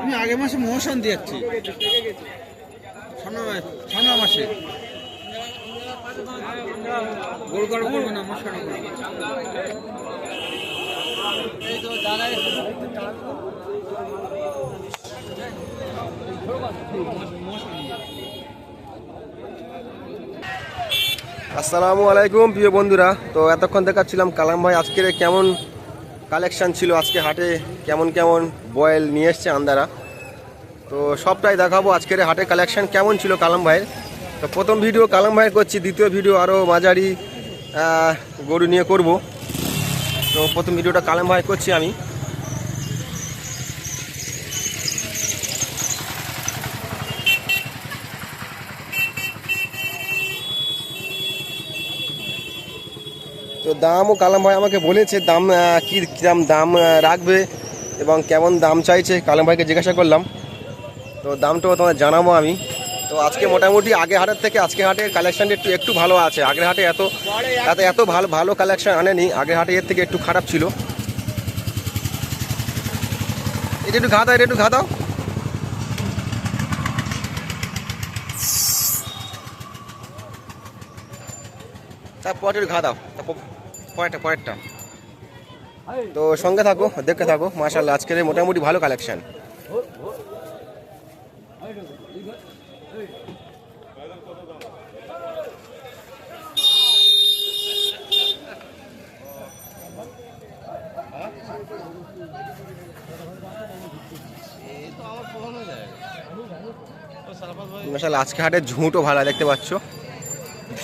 আমি আগে মাসে মোশন দিয়েছি সামনে মাসে। গোল করা করব না মোশন আসসালামু আলাইকুম, প্রিয় বন্ধুরা। তো এতক্ষণ দেখাচ্ছিলাম কালাম ভাই আজকের কেমন কালেকশান ছিল, আজকে হাটে কেমন কেমন বয়েল নিয়ে এসছে আন্দারা। তো সবটাই দেখাবো আজকের হাটে কালেকশান কেমন ছিল কালাম ভাইয়ের। তো প্রথম ভিডিও কালাম ভাইয়ের করছি, দ্বিতীয় ভিডিও আরও মাঝারি গরু নিয়ে করব। তো প্রথম ভিডিওটা কালাম ভাই করছি আমি। তো দামও কালাম ভাই আমাকে বলেছে, দাম কি কিরম দাম রাখবে এবং কেমন দাম চাইছে কালাম ভাইকে জিজ্ঞাসা করলাম। তো দামটাও তোমার জানাব আমি। তো আজকে মোটামুটি আগে হাটের থেকে আজকে হাটের কালেকশানটা একটু একটু ভালো আছে। আগের হাটে এত এত এত ভালো ভালো কালেকশন আনেনি। আগের হাটে এর থেকে একটু খারাপ ছিল। এটা একটু ঘা দাও, এটা একটু ঘা দাও। তারপর একটু ঘা দাও। তারপর পরেরটা পরেরটা। তো সঙ্গে থাকো দেখতে থাকো। মাশাল্লাহ আজকের মোটামুটি ভালো কালেকশন আজকে হাটের ঝুঁটও ভালো দেখতে পাচ্ছ।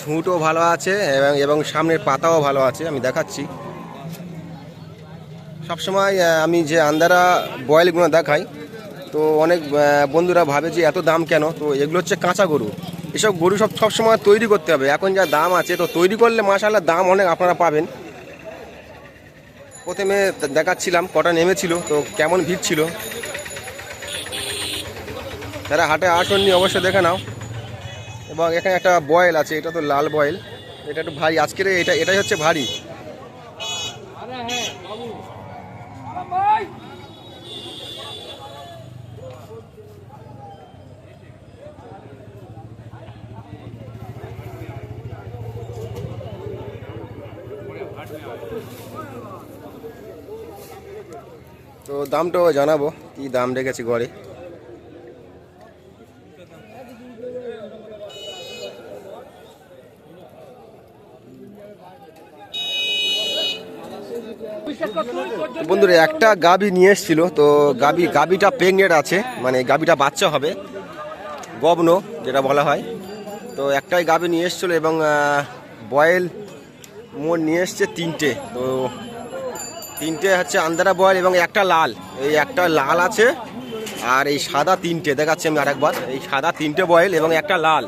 ঝুঁটও ভালো আছে এবং এবং সামনের পাতাও ভালো আছে, আমি দেখাচ্ছি। সবসময় আমি যে আন্দারা বয়েলগুলো দেখাই, তো অনেক বন্ধুরা ভাবে যে এত দাম কেন? তো এগুলো হচ্ছে কাঁচা গরু। এসব গরু সব, সবসময় তৈরি করতে হবে। এখন যা দাম আছে, তো তৈরি করলে মাসাল্লাহ দাম অনেক আপনারা পাবেন। প্রথমে দেখাচ্ছিলাম, কটা নেমেছিল, তো কেমন ভিড় ছিল। যারা হাটে আসননি, অবশ্যই দেখে নাও। এবং এখানে একটা বয়েল আছে, এটা তো লাল বয়েল এটা একটু ভারী, আজকের এটা, এটাই হচ্ছে ভারী। তো দামটাও জানাব, কি দাম রেখেছি ঘরে। বন্ধুরা, একটা গাবি নিয়ে এসেছিল, তো গাবি, গাবিটা প্রেগনেন্ট আছে মানে গাবিটা বাচ্চা হবে গবন যেটা বলা হয়। তো একটাই গাবি নিয়ে এসেছিল এবং বয়েল মোট নিয়ে এসছে তিনটে। তো তিনটে হচ্ছে আন্দারা বয়েল এবং একটা লাল। এই একটা লাল আছে আর এই সাদা তিনটে, দেখাচ্ছি আমি আরেকবার। এই সাদা তিনটে বয়েল এবং একটা লাল।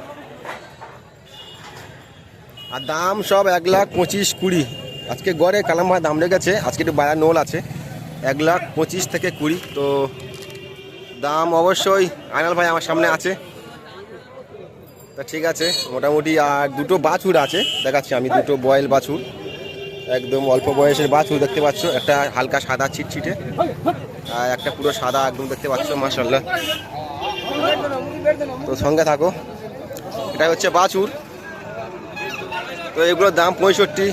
আর দাম সব এক লাখ পঁচিশ কুড়ি। আজকে গড়ে কালাম ভাই দাম রেখেছে আজকে একটু বাজার নোল আছে, এক লাখ পঁচিশ থেকে কুড়ি, তো দাম অবশ্যই আইনাল ভাই আমার সামনে আছে। তা ঠিক আছে, মোটামুটি আর দুটো বাছুর আছে, দেখাচ্ছি আমি দুটো বয়েল বাছুর, একদম অল্প বয়সের বাছুর দেখতে পাচ্ছ, একটা হালকা সাদা ছিটছিটে, আর একটা পুরো সাদা একদম দেখতে পাচ্ছ মাসাল্লাহ তো সঙ্গে থাকো এটা হচ্ছে বাছুর। তো এগুলোর দাম পঁয়ষট্টি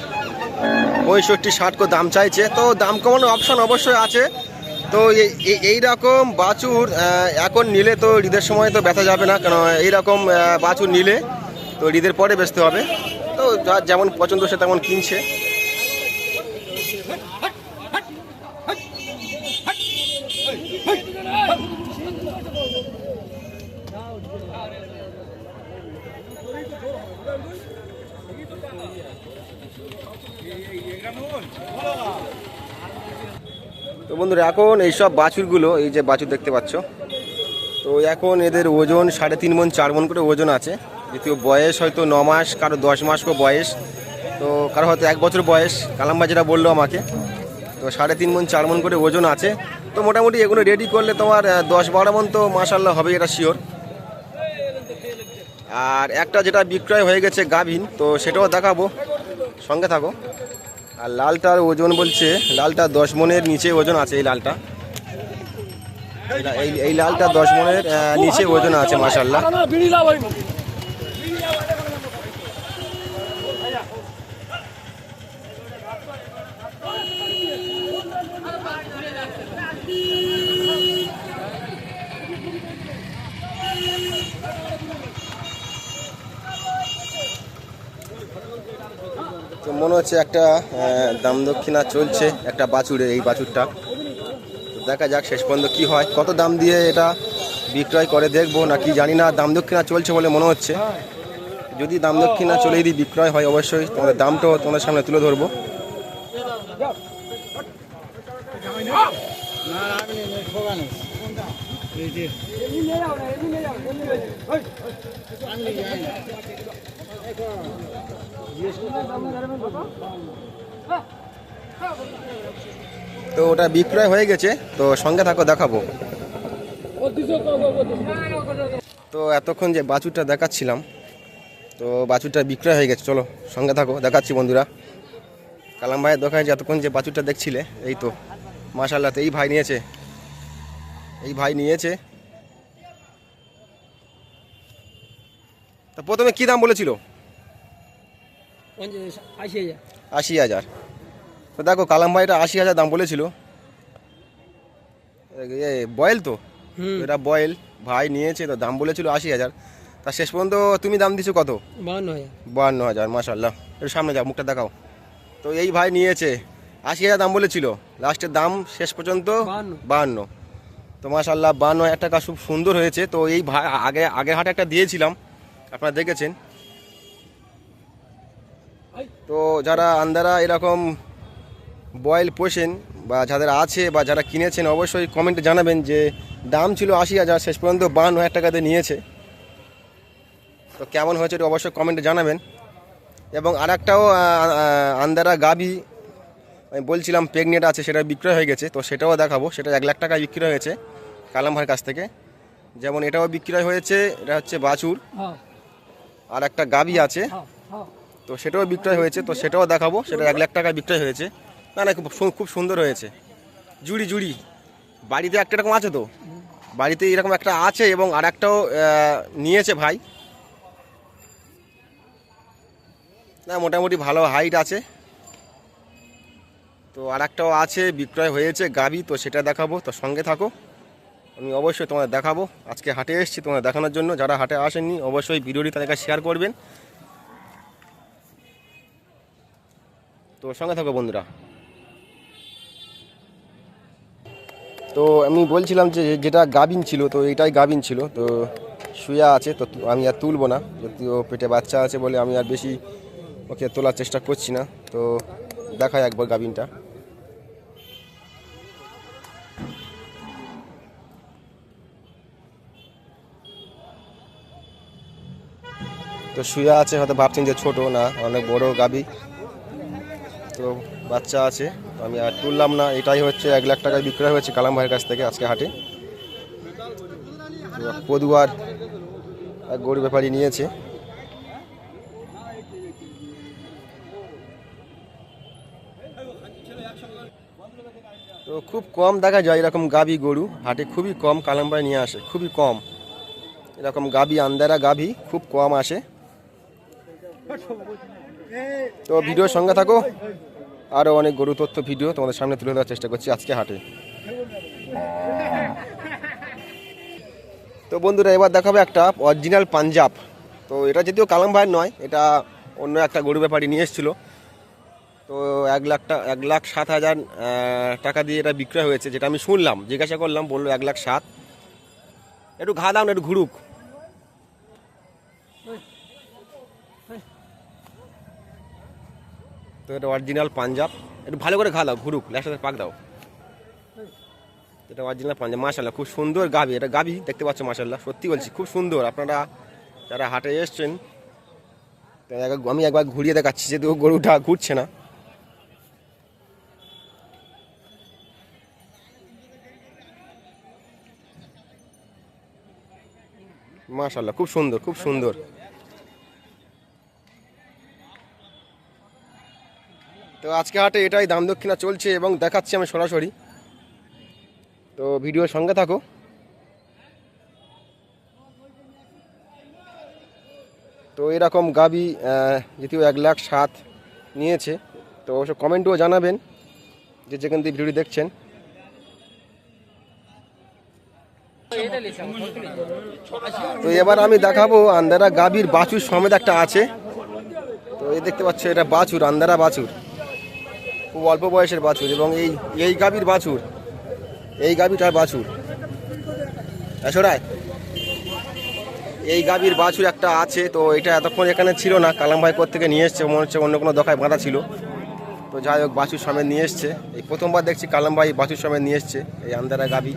পঁয়ষট্টি, ষাট করে দাম চাইছে। তো দাম কমানোর অপশান অবশ্যই আছে। তো এই- রকম বাছুর এখন নিলে তো ঈদের সময় তো বেচা যাবে না। কেন এই রকম বাছুর নিলে তো ঈদের পরে বেচতে হবে। তো যার যেমন পছন্দ সে তেমন কিনছে। তো বন্ধুরা, এখন এইসব বাছুরগুলো, এই যে বাছুর দেখতে পাচ্ছ, তো এখন এদের ওজন সাড়ে তিন মন, চার মন করে ওজন আছে। দ্বিতীয় বয়স হয়তো ন মাস, কারও দশ মাস করে বয়স। তো কারও হয়তো এক বছর বয়স কালাম্বা যেটা বলল আমাকে। তো সাড়ে তিন মন, চার মন করে ওজন আছে। তো মোটামুটি এগুলো রেডি করলে তোমার দশ বারো মন তো মাসাল্লাহ হবে এটা শিওর আর একটা যেটা বিক্রয় হয়ে গেছে গাভিন, তো সেটাও দেখাবো। সঙ্গে থাকো। আর লালটার ওজন বলছে, লালটা দশ মনের নিচে ওজন আছে এই লালটা। এই- লালটা দশ মনের নিচে ওজন আছে মাসাল্লাহ হচ্ছে একটা দাম দক্ষিণা চলছে, একটা বাছুরে এই বাছুরটা। দেখা যাক শেষ পর্যন্ত কি হয়। কত দাম দিয়ে এটা বিক্রয় করে দেখব না কি জানি না। দাম দক্ষিণা চলছে বলে মনে হচ্ছে। যদি দাম দক্ষিণা চলে যদি বিক্রয় হয় অবশ্যই। তোমাদের দামটাও তোমাদের সামনে তুলে ধরবো। তো ওটা বিক্রয় হয়ে গেছে, তো সঙ্গে থাকো, দেখাবো। তো এতক্ষণ যে বাছুরটা দেখাচ্ছিলাম, তো বাছুরটা বিক্রয় হয়ে গেছে, চলো, সঙ্গে থাকো, দেখাচ্ছি বন্ধুরা। কালাম ভাইয়ের দোকানে যে এতক্ষণ যে বাছুরটা দেখছিলে, এই তো মাশাল্লাহ তো এই ভাই নিয়েছে। এই ভাই নিয়েছে। তা প্রথমে কী দাম বলেছিল? আশি হাজার। তো দেখো কালাম ভাইটা আশি হাজার দাম বলেছিল। এ বয়েল তো? এটা বয়েল ভাই নিয়েছে তো দাম বলেছিল আশি হাজার। তা শেষ পর্যন্ত তুমি দাম দিছো কত? বাহান্ন হাজার। বাহান্ন হাজার মাসাল্লাহ একটু সামনে যাও মুখটা দেখাও। তো এই ভাই নিয়েছে আশি হাজার দাম বলেছিল। লাস্টের দাম শেষ পর্যন্ত বাহান্ন। বাহান্ন। তো মাসাল্লাহ বাহান্ন হাজার টাকা খুব সুন্দর হয়েছে। তো এই ভাই আগে আগের হাটে একটা দিয়েছিলাম আপনারা দেখেছেন। তো যারা আন্দারা এরকম বয়েল পোষেন বা যাদের আছে বা যারা কিনেছেন অবশ্যই কমেন্টে জানাবেন যে দাম ছিল আশি হাজার শেষ পর্যন্ত বাহান্ন হাজার টাকাতে নিয়েছে। তো কেমন হয়েছে এটা অবশ্যই কমেন্টে জানাবেন। এবং আহ, আহ, আন্দারা গাবি আমি বলছিলাম প্রেগনেন্ট আছে সেটা বিক্রয় হয়ে গেছে তো সেটাও দেখাবো। সেটা এক লাখ টাকায় বিক্রয় হয়েছে কালাম ভাইয়ের কাছ থেকে। যেমন এটাও বিক্রয় হয়েছে এটা হচ্ছে বাছুর। হ্যাঁ। আর একটা গাবি আছে। হ্যাঁ হ্যাঁ। তো সেটাও বিক্রয় হয়েছে, তো সেটাও দেখাবো, সেটা এক লাখ টাকায় বিক্রয় হয়েছে। না না, খুব সুন্দর হয়েছে। জুড়ি জুড়ি। বাড়িতে একটা এরকম আছে তো? বাড়িতে এরকম একটা আছে এবং আর একটাও নিয়েছে ভাই। না, মোটামুটি ভালো হাইট আছে। তো আর একটাও আছে, বিক্রয় হয়েছে গাবি, তো সেটা দেখাবো, তো সঙ্গে থাকো। আমি অবশ্যই তোমাদের দেখাবো। আজকে হাটে এসেছি তোমাদের দেখানোর জন্য। যারা হাটে আসেননি, অবশ্যই ভিডিওটি তাদেরকে শেয়ার করবেন। তো সঙ্গে থাকো বন্ধুরা। তো আমি বলছিলাম যে যেটা গাবিন ছিল, তো এটাই গাবিন ছিল, তো শুয়ে আছে, তো আমি আর তুলবো না, যদিও পেটে বাচ্চা আছে বলে আমি আর বেশি ওকে তোলার চেষ্টা করছি না, তো দেখায় একবার গাবিনটা তো শুয়ে আছে, হয়তো ভাবছেন যে ছোটো না, অনেক বড় গাবি তো বাচ্চা আছে, আমি আর তুললাম না, এটাই হচ্ছে এক লাখ টাকায় বিক্রয় হয়েছে কালাম ভাইয়ের কাছ থেকে আজকে হাটে। পদুয়ার এক গরু ব্যাপারী নিয়েছে। তো খুব কম দেখা যায় এরকম গাভী গরু, হাটে খুবই কম কালাম ভাই নিয়ে আসে, খুবই কম। এরকম গাভী আন্দারা গাভী খুব কম আসে। তো ভিডিওর সঙ্গে থাকো। আরও অনেক গরু তথ্য ভিডিও তোমাদের সামনে তুলে দেওয়ার চেষ্টা করছি আজকে হাটে। তো বন্ধুরা, এবার দেখাবে একটা অরিজিনাল পাঞ্জাব। তো এটা যদিও কালাম ভাইয়ের নয়, এটা অন্য একটা গরু ব্যাপারী নিয়ে এসেছিল। তো এক লাখ এক লাখ সাত হাজার টাকা দিয়ে এটা বিক্রয় হয়েছে, যেটা আমি শুনলাম, জিজ্ঞাসা করলাম, বলল এক লাখ সাত। একটু ঘা দাও না, একটু ঘুরুক। এটা অরিজিনাল পাঞ্জাব। একটু ভালো করে ঘা দাও ঘুরুক ল্যাসাতে পাক দাও। এটা অরিজিনাল পাঞ্জাব মাশাল্লাহ খুব সুন্দর গাবি এটা গাবি দেখতে পাচ্ছ মাশাল্লাহ সত্যি বলছি, খুব সুন্দর। আপনারা যারা হাটে এসছেন আমি একবার ঘুরিয়ে দেখাচ্ছি, যেহেতু গরুটা ঘুরছে না। মাশাল্লাহ খুব সুন্দর খুব সুন্দর। তো আজকে হাটে এটাই দাম দক্ষিণা চলছে এবং দেখাচ্ছি আমি সরাসরি। তো ভিডিওর সঙ্গে থাকো। তো এরকম গাবি যদিও এক লাখ সাত নিয়েছে। তো অবশ্য কমেন্টও জানাবেন যে যেখান থেকে ভিডিওটি দেখছেন। তো এবার আমি দেখাবো আন্দারা গাবির বাছুর সমেত একটা আছে। তো এই দেখতে পাচ্ছ, এটা বাছুর আন্দারা বাছুর। খুব অল্প বয়সের বাছুর এবং এই এই গাভীর বাছুর, এই গাভীটার বাছুর। রায় এই গাভীর বাছুর একটা আছে, তো এটা এতক্ষণ এখানে ছিল না, কালাম ভাই থেকে নিয়ে এসছে, মনে হচ্ছে অন্য কোনো দোকায় বাঁধা ছিল। তো যাই হোক, বাছুর সমেত নিয়ে এসছে। এই প্রথমবার দেখছি কালাম ভাই বাছুর সমেত নিয়ে এসছে, এই আন্দারা গাভী।